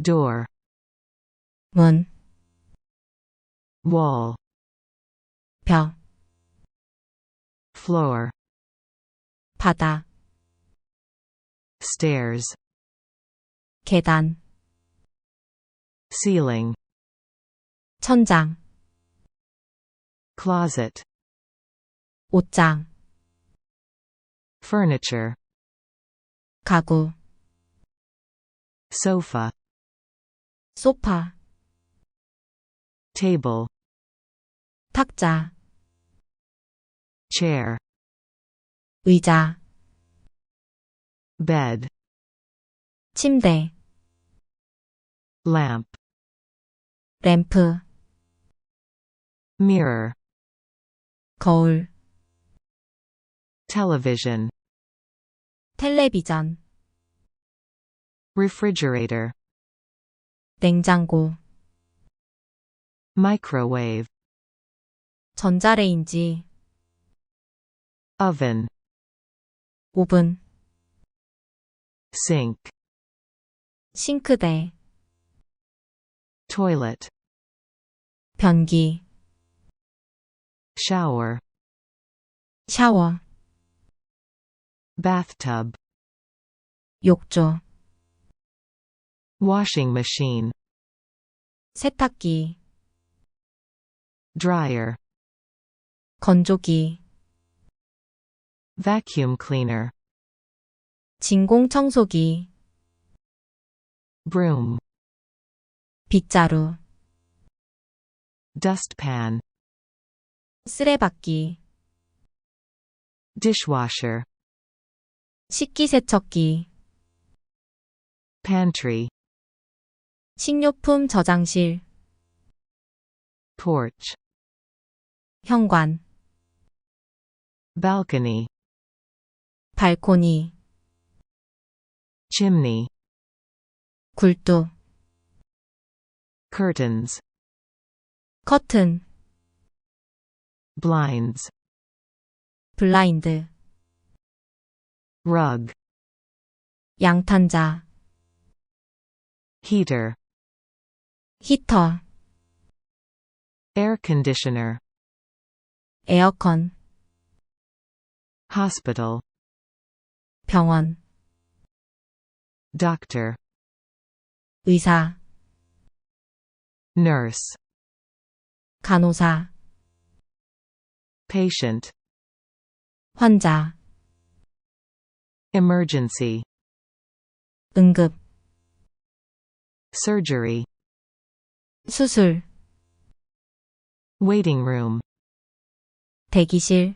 door, 문, wall, 벽, floor, 바닥, stairs, 계단, ceiling, 천장, closet, 옷장, furniture, 가구, sofa, 소파, table, 탁자, chair, 의자, bed, 침대, lamp, 램프, mirror, 거울, television, 텔레비전, refrigerator, 냉장고, microwave, 전자레인지, oven, 오븐, sink, 싱크대, toilet, 변기, shower, 샤워, bathtub, 욕조, washing machine, 세탁기, dryer, 건조기, vacuum cleaner, 진공청소기, broom, 빗자루, dustpan, 쓰레받기, dishwasher, 식기세척기, pantry, 식료품 저장실, porch, 현관, balcony, 발코니, chimney, 굴뚝, curtains, 커튼, blinds, 블라인드, rug, 양탄자, heater, 히터, air conditioner, 에어컨, hospital, 병원, doctor, 의사, nurse, 간호사, patient, 환자, emergency, 응급, surgery, 수술, waiting room, 대기실,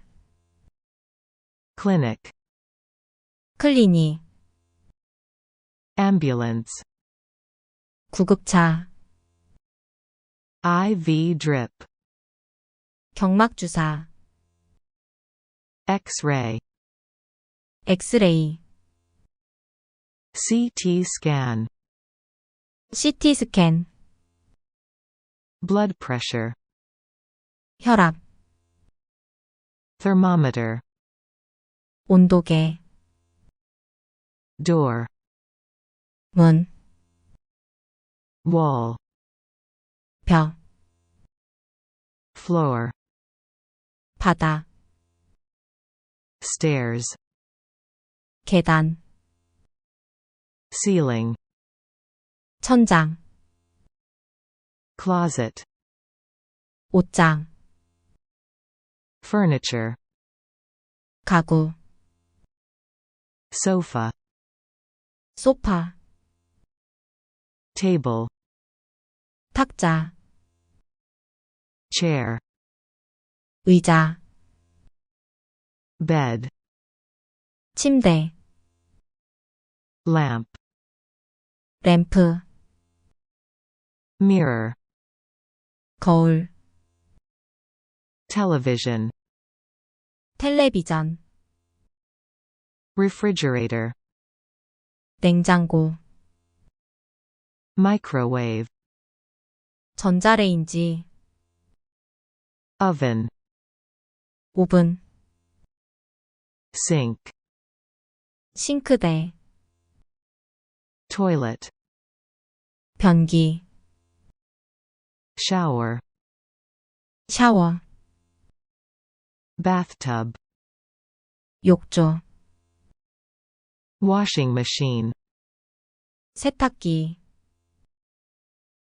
clinic, 클리닉, ambulance, 구급차, IV drip, 경막 주사, X-ray, 엑스레이, CT scan, CT 스캔, blood pressure, 혈압, thermometer, 온도계, door, 문, wall, 벽, floor, 바닥, stairs, 계단, ceiling, 천장, closet, 옷장, furniture, 가구, sofa, 소파, table, 탁자, chair, 의자, bed, 침대, lamp, 램프, mirror, 거울, television, 텔레비전, refrigerator, 냉장고, microwave, 전자레인지, oven, 오븐, sink, 싱크대, toilet, 변기, shower, 샤워, bathtub, 욕조, washing machine, 세탁기,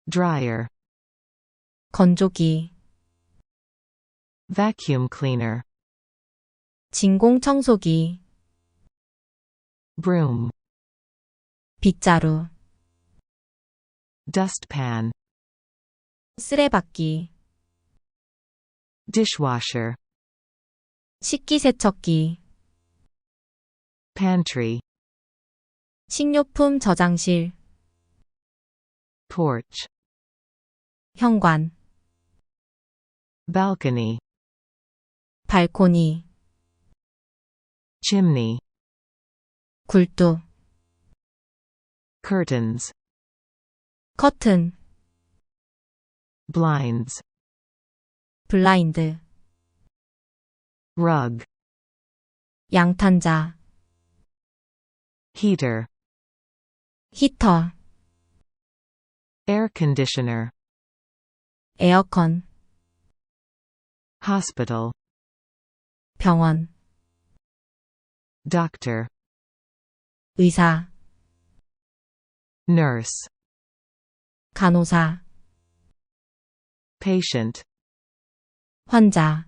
dryer, 건조기, vacuum cleaner, 진공청소기, broom, 빗자루, dustpan, 쓰레받기, dishwasher, 식기세척기, pantry, 식료품 저장실, porch, 현관, balcony, 발코니, chimney, 굴뚝, curtains, 커튼, blinds, 블라인드, rug, 양탄자, heater, 히터, air conditioner, 에어컨, hospital, 병원, doctor, 의사, nurse, 간호사, patient, 환자,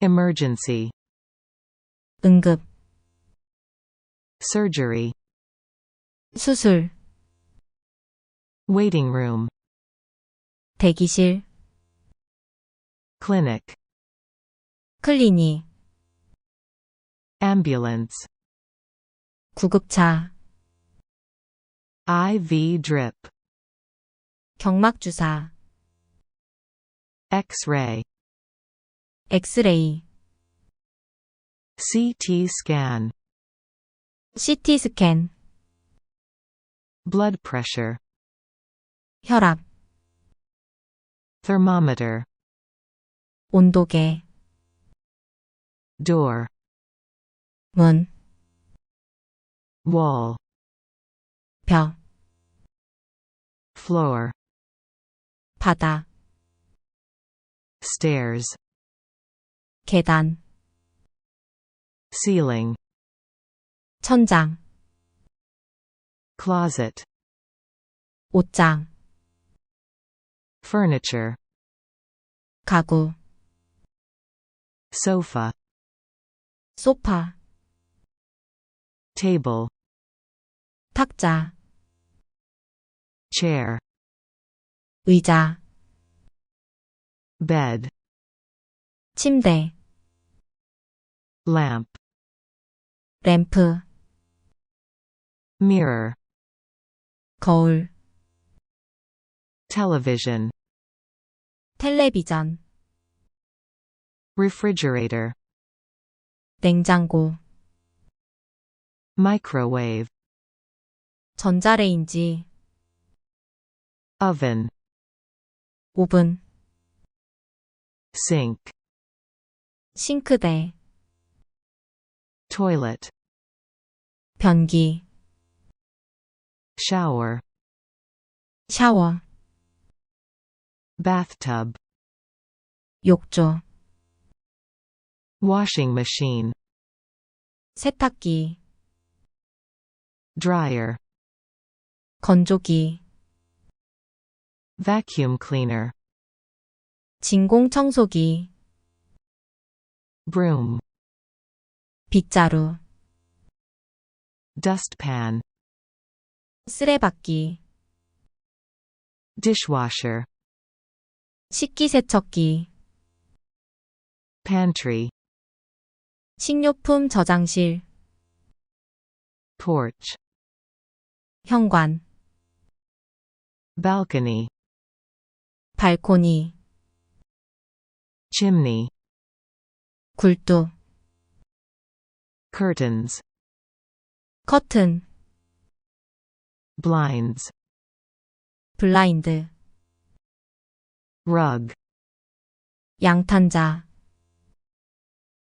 emergency, 응급, surgery, 수술, waiting room, 대기실, clinic, 클리닉, ambulance, 구급차, IV drip, 경막주사, X-ray, 엑스레이, CT scan, CT 스캔, blood pressure, 혈압, thermometer, 온도계, door, 문, wall, 벽, floor, 바닥, stairs, 계단, ceiling, 천장, closet, 옷장, furniture, 가구, sofa, 소파, table, 탁자, chair, 의자, bed, 침대, lamp, 램프, mirror, 거울, television, 텔레비전, refrigerator, 냉장고, microwave, 전자레인지, oven, 오븐, sink, 싱크대, toilet, 변기, shower, 샤워, bathtub, 욕조, washing machine, 세탁기, dryer, 건조기, vacuum cleaner, 진공청소기, broom, 빗자루, dustpan, 쓰레받기, dishwasher, 식기세척기, pantry, 식료품 저장실, porch, 현관, balcony, 발코니, chimney, 굴뚝, curtains, 커튼, blinds, 블라인드, rug, 양탄자,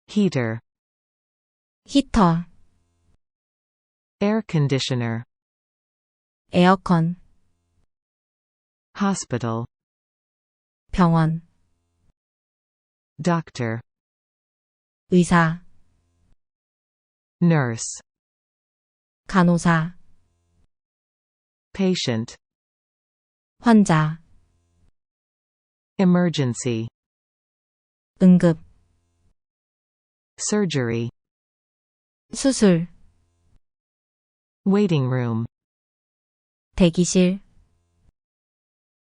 heater, 히터, air conditioner, 에어컨, hospital, 병원, doctor, 의사, nurse, 간호사, patient, 환자, emergency, 응급, surgery, 수술, waiting room, 대기실,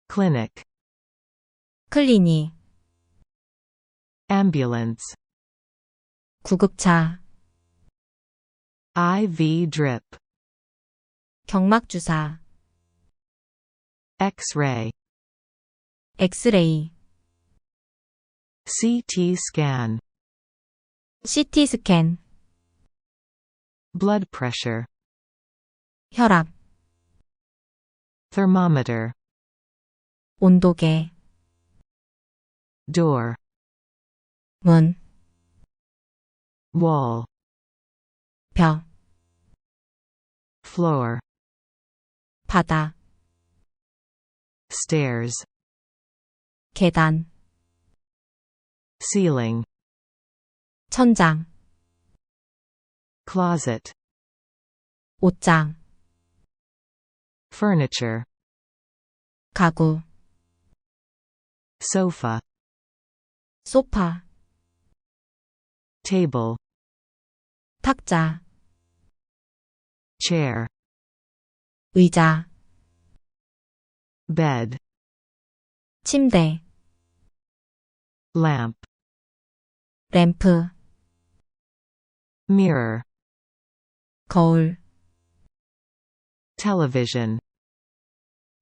clinic, 클리닉, ambulance, 구급차, IV drip, 경막주사, X-ray, 엑스레이, CT scan, CT 스캔, blood pressure, 혈압, thermometer, 온도계, door, 문, wall, 벽, floor, 바다, stairs, 계단, ceiling, 천장, closet, 옷장, furniture, 가구, sofa, 소파, table, 탁자, chair, 의자, bed, 침대, lamp, 램프, mirror, 거울, television,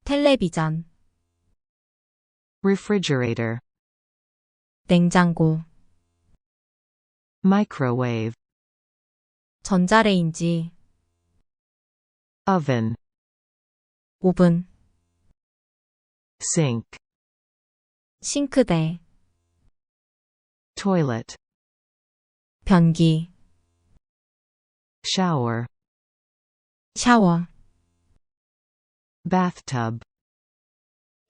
텔레비전, refrigerator, 냉장고, microwave, 전자레인지, oven, 오븐, sink, 싱크대, toilet, 변기, shower, 샤워, bathtub,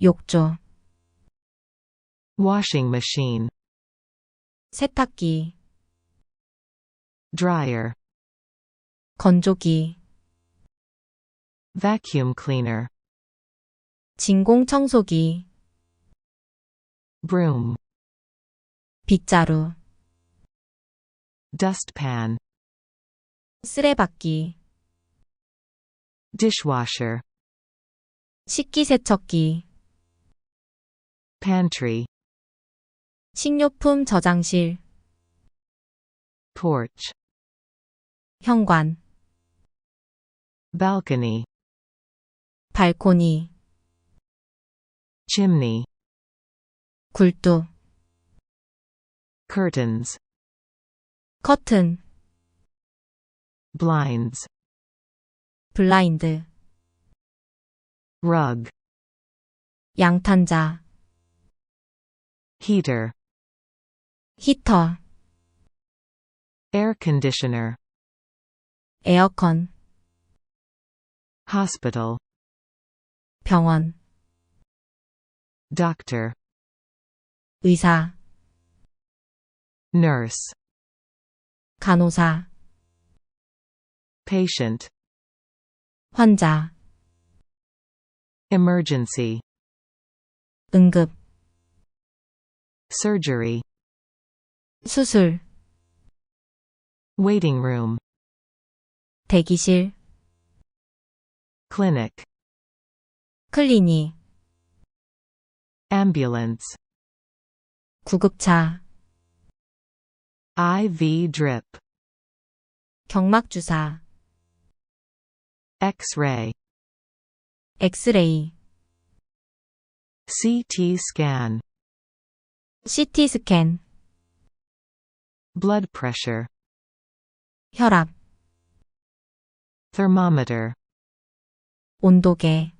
욕조, washing machine, 세탁기, Dryer, 건조기, vacuum cleaner, 진공청소기, broom, 빗자루, dustpan, 쓰레받기, dishwasher, 식기세척기, pantry, 식료품 저장실, porch, 현관, balcony, 발코니, chimney, 굴뚝, curtains, 커튼, blinds, 블라인드, rug, 양탄자, heater, 히터, air conditioner, 에어컨, hospital, 병원, doctor, 의사, nurse, 간호사, patient, 환자, emergency, 응급, surgery, 수술, waiting room, 대기실, clinic, 클리닉, ambulance, 구급차, IV drip, 경막주사, X-ray, 엑스레이, CT scan, CT 스캔, blood pressure, 혈압, thermometer, 온도계,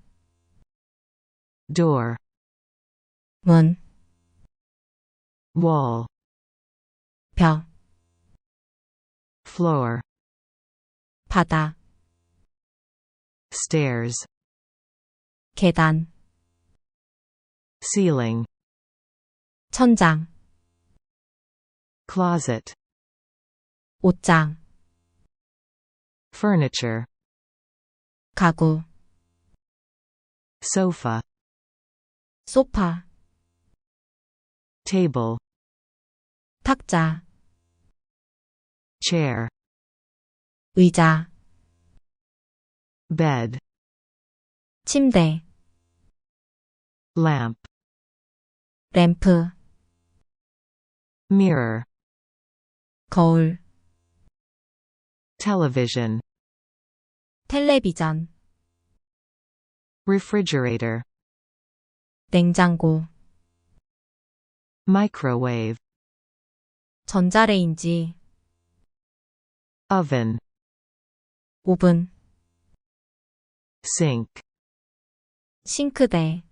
door, 문, wall, 벽, floor, 바다, stairs, 계단, ceiling, 천장, closet, 옷장, furniture, 가구, sofa, 소파, table, 탁자, chair, 의자, bed, 침대, lamp, 램프, mirror, 거울, television, 텔레비전, refrigerator, 냉장고, microwave, 전자레인지, oven, 오븐, sink, 싱크대,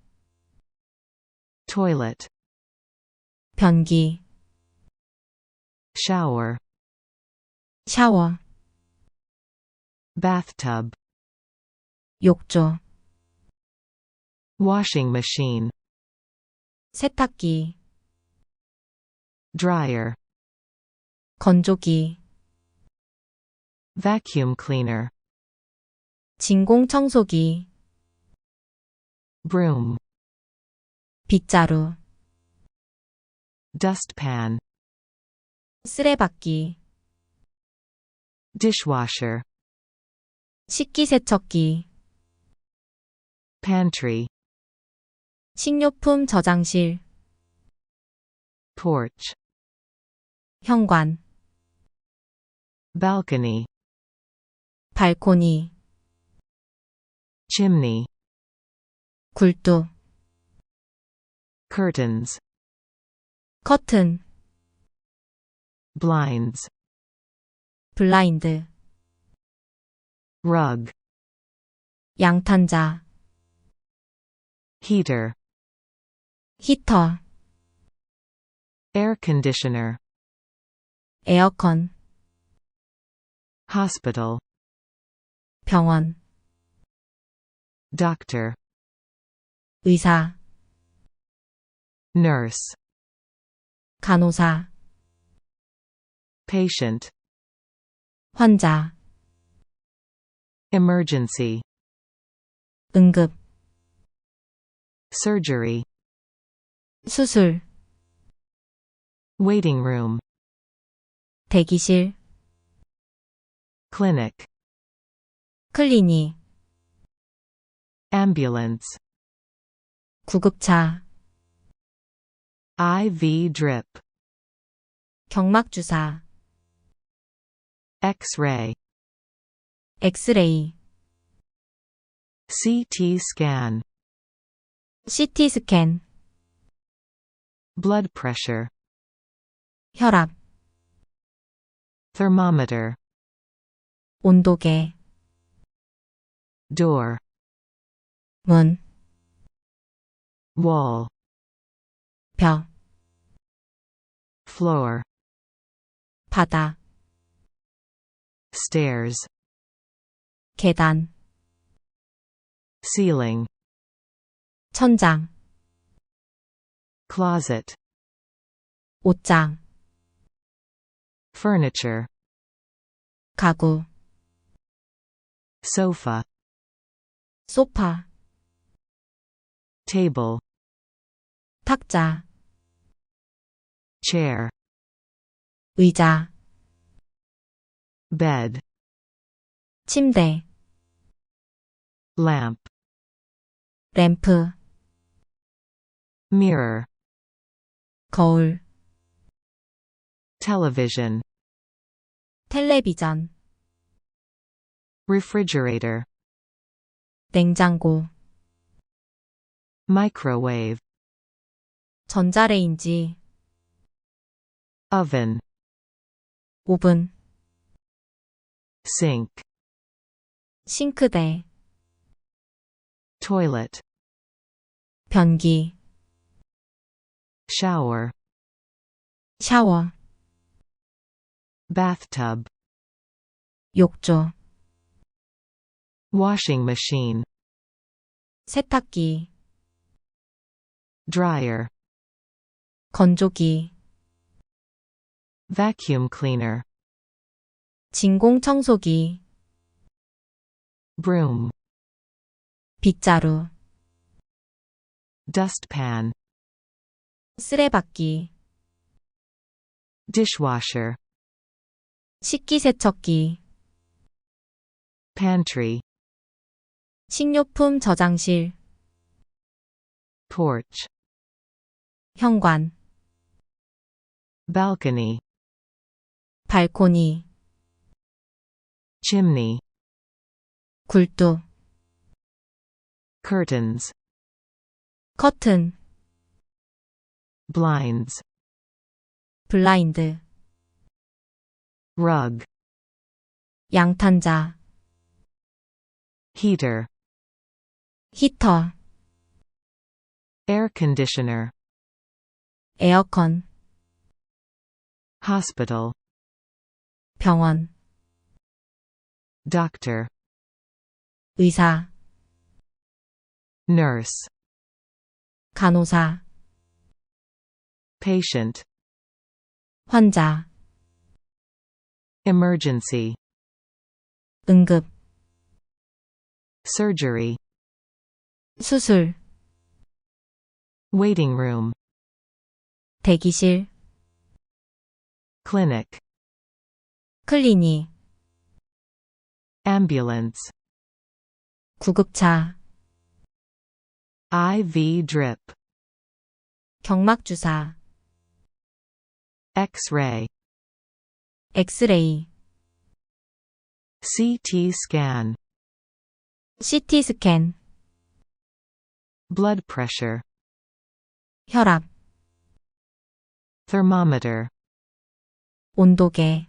toilet, 변기, shower, 샤워, bathtub, 욕조, washing machine, 세탁기, dryer, 건조기, vacuum cleaner, 진공청소기, broom, 빗자루, dustpan, 쓰레받기, dishwasher, 식기세척기, pantry, 식료품 저장실, porch, 현관, balcony, 발코니, chimney, 굴뚝, curtains, 커튼, blinds, 블라인드, rug, 양탄자, heater, 히터, air conditioner, 에어컨, hospital, 병원, doctor, 의사, nurse, 간호사, patient, 환자, emergency, 응급, surgery, 수술, waiting room, 대기실, clinic, 클리닉, ambulance, 구급차, IV drip, 경막주사, X-ray, 엑스레이, CT scan, CT 스캔, blood pressure, 혈압, thermometer, 온도계, door, 문, wall, 벽, floor, 바닥, stairs, 계단, ceiling, 천장, closet, 옷장, furniture, 가구, sofa, 소파, table, 탁자, chair, 의자, bed, 침대, lamp, 램프, mirror, 거울, television, 텔레비전, refrigerator, 냉장고, microwave, 전자레인지, oven, 오븐, sink, 싱크대, toilet, 변기, shower, 샤워, bathtub, 욕조, washing machine, 세탁기, dryer, 건조기, vacuum cleaner, 진공청소기, broom, 빗자루, dustpan, 쓰레받기, dishwasher, 식기세척기, pantry, 식료품 저장실, porch, 현관, balcony, 발코니, chimney, 굴뚝, curtains, 커튼, blinds, 블라인드, rug, 양탄자, heater, 히터, air conditioner, 에어컨, hospital, 병원, doctor, 의사, nurse, 간호사, patient, 환자, emergency, 응급, surgery, 수술, waiting room, 대기실, clinic, 클리닉, ambulance, 구급차, IV drip, 경막주사, X-ray, 엑스레이, CT scan, CT 스캔, blood pressure, 혈압, thermometer, 온도계,